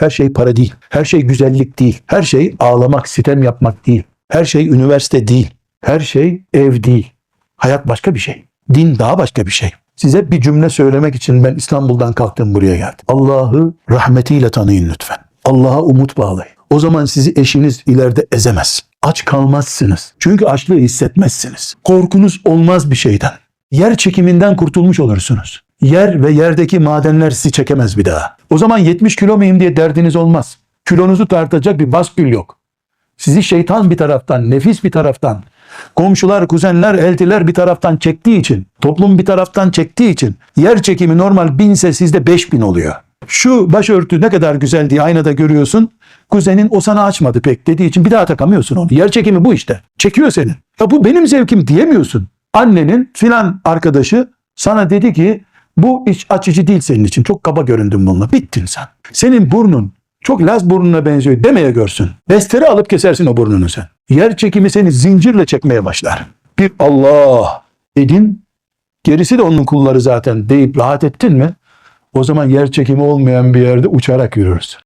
Her şey para değil. Her şey güzellik değil. Her şey ağlamak, sitem yapmak değil. Her şey üniversite değil. Her şey ev değil. Hayat başka bir şey. Din daha başka bir şey. Size bir cümle söylemek için ben İstanbul'dan kalktım buraya geldim. Allah'ı rahmetiyle tanıyın lütfen. Allah'a umut bağlayın. O zaman sizi eşiniz ileride ezemez. Aç kalmazsınız. Çünkü açlığı hissetmezsiniz. Korkunuz olmaz bir şeyden. Yer çekiminden kurtulmuş olursunuz. Yer ve yerdeki madenler sizi çekemez bir daha. O zaman 70 kilo muyum diye derdiniz olmaz. Kilonuzu tartacak bir baskül yok. Sizi şeytan bir taraftan, nefis bir taraftan, komşular, kuzenler, eltiler bir taraftan çektiği için, toplum bir taraftan çektiği için yer çekimi normal binse sizde 5000 oluyor. Şu başörtü ne kadar güzel diye aynada görüyorsun. Kuzenin o sana açmadı pek dediği için bir daha takamıyorsun onu. Yer çekimi bu işte. Çekiyor seni. Ya bu benim zevkim diyemiyorsun. Annenin filan arkadaşı sana dedi ki bu iç açıcı değil senin için. Çok kaba göründün bununla. Bittin sen. Senin burnun çok Laz burnuna benziyor demeye görsün. Destere alıp kesersin o burnunu sen. Yer çekimi seni zincirle çekmeye başlar. Bir Allah dedin. Gerisi de onun kulları zaten deyip rahat ettin mi? O zaman yer çekimi olmayan bir yerde uçarak yürürsün.